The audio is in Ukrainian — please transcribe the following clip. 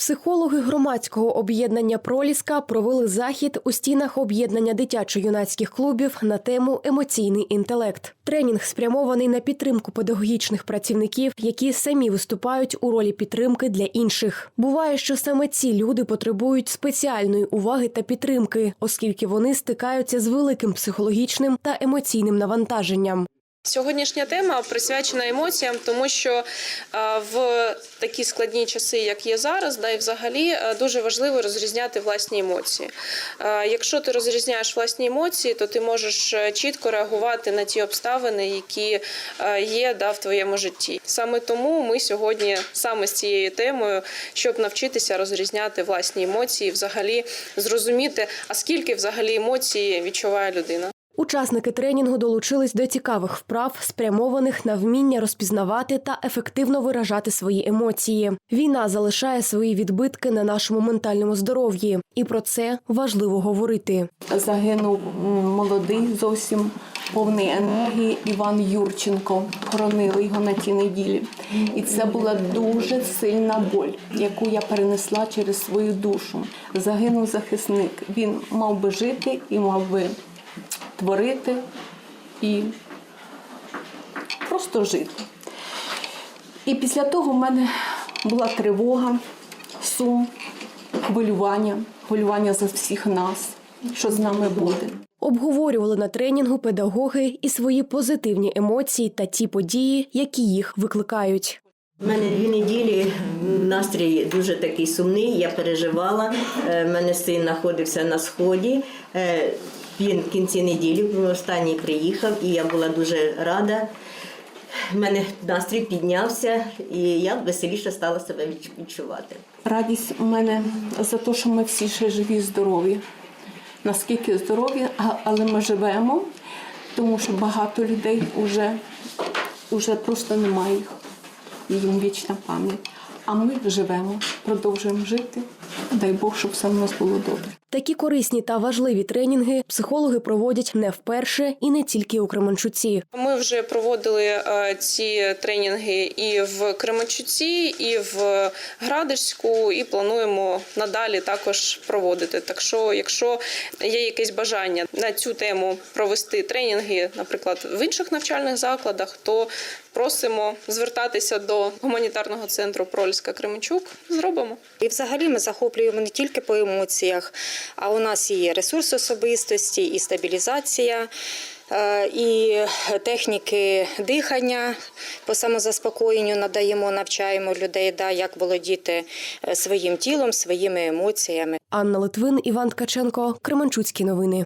Психологи громадського об'єднання Проліска провели захід у стінах об'єднання дитячо-юнацьких клубів на тему емоційний інтелект. Тренінг спрямований на підтримку педагогічних працівників, які самі виступають у ролі підтримки для інших. Буває, що саме ці люди потребують спеціальної уваги та підтримки, оскільки вони стикаються з великим психологічним та емоційним навантаженням. Сьогоднішня тема присвячена емоціям, тому що е, в такі складні часи, як є зараз, да і взагалі е, дуже важливо розрізняти власні емоції. Е, Якщо ти розрізняєш власні емоції, то ти можеш чітко реагувати на ті обставини, які є да, в твоєму житті. Саме тому ми сьогодні саме з цією темою, щоб навчитися розрізняти власні емоції, взагалі зрозуміти, а скільки взагалі емоцій відчуває людина. Учасники тренінгу долучились до цікавих вправ, спрямованих на вміння розпізнавати та ефективно виражати свої емоції. Війна залишає свої відбитки на нашому ментальному здоров'ї, і про це важливо говорити. загинув молодий, зовсім повний енергії Іван Юрченко. Хоронили його на тій неділі. І це була дуже сильна боль, яку я перенесла через свою душу. Загинув захисник. Він мав би жити і мав би творити і просто жити. І після того в мене була тривога, сум, хвилювання, хвилювання за всіх нас, що з нами буде. Обговорювали на тренінгу педагоги і свої позитивні емоції та ті події, які їх викликають. У мене дві неділі настрій дуже такий сумний. Я переживала. Е, в мене син знаходився на сході. Е, Він в кінці неділі останній приїхав, і я була дуже рада. У мене настрій піднявся, і я веселіше стала себе відчувати. Радість у мене за те, що ми всі ще живі, здорові. Наскільки здорові, але ми живемо, тому що багато людей вже, вже просто немає їх. Їм вічна пам'ять. А ми живемо, продовжуємо жити. Дай Бог, щоб все в нас було добре. Такі корисні та важливі тренінги психологи проводять не вперше і не тільки у Кременчуці. Ми вже проводили е, ці тренінги і в Кременчуці, і в Градишську, і плануємо надалі також проводити. Так що, якщо є якесь бажання на цю тему провести тренінги, наприклад, в інших навчальних закладах, то просимо звертатися до гуманітарного центру Прольська Кременчук. Зробимо. І взагалі ми захоплюємо не тільки по емоціях, а у нас і ресурс особистості, і стабілізація, е, і техніки дихання по самозаспокоєнню надаємо, навчаємо людей, да, як володіти е, своїм тілом, своїми емоціями. Анна Литвин, Іван Ткаченко, Кременчуцькі новини.